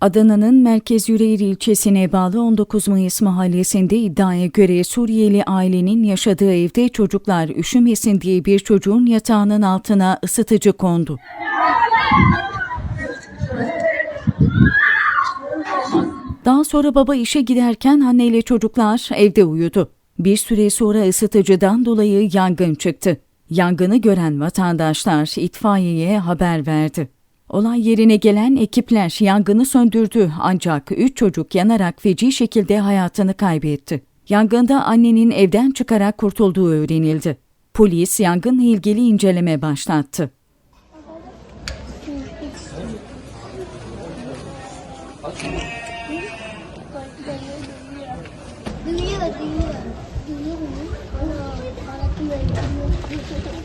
Adana'nın Merkez Yüreğir ilçesine bağlı 19 Mayıs mahallesinde iddiaya göre Suriyeli ailenin yaşadığı evde çocuklar üşümesin diye bir çocuğun yatağının altına ısıtıcı kondu. Daha sonra baba işe giderken anne ile çocuklar evde uyudu. Bir süre sonra ısıtıcıdan dolayı yangın çıktı. Yangını gören vatandaşlar itfaiyeye haber verdi. Olay yerine gelen ekipler yangını söndürdü ancak 3 çocuk yanarak feci şekilde hayatını kaybetti. Yangında annenin evden çıkarak kurtulduğu öğrenildi. Polis yangınla ilgili inceleme başlattı. Duyuyor, duyuyor. Duyuyor mu? Duyuyor.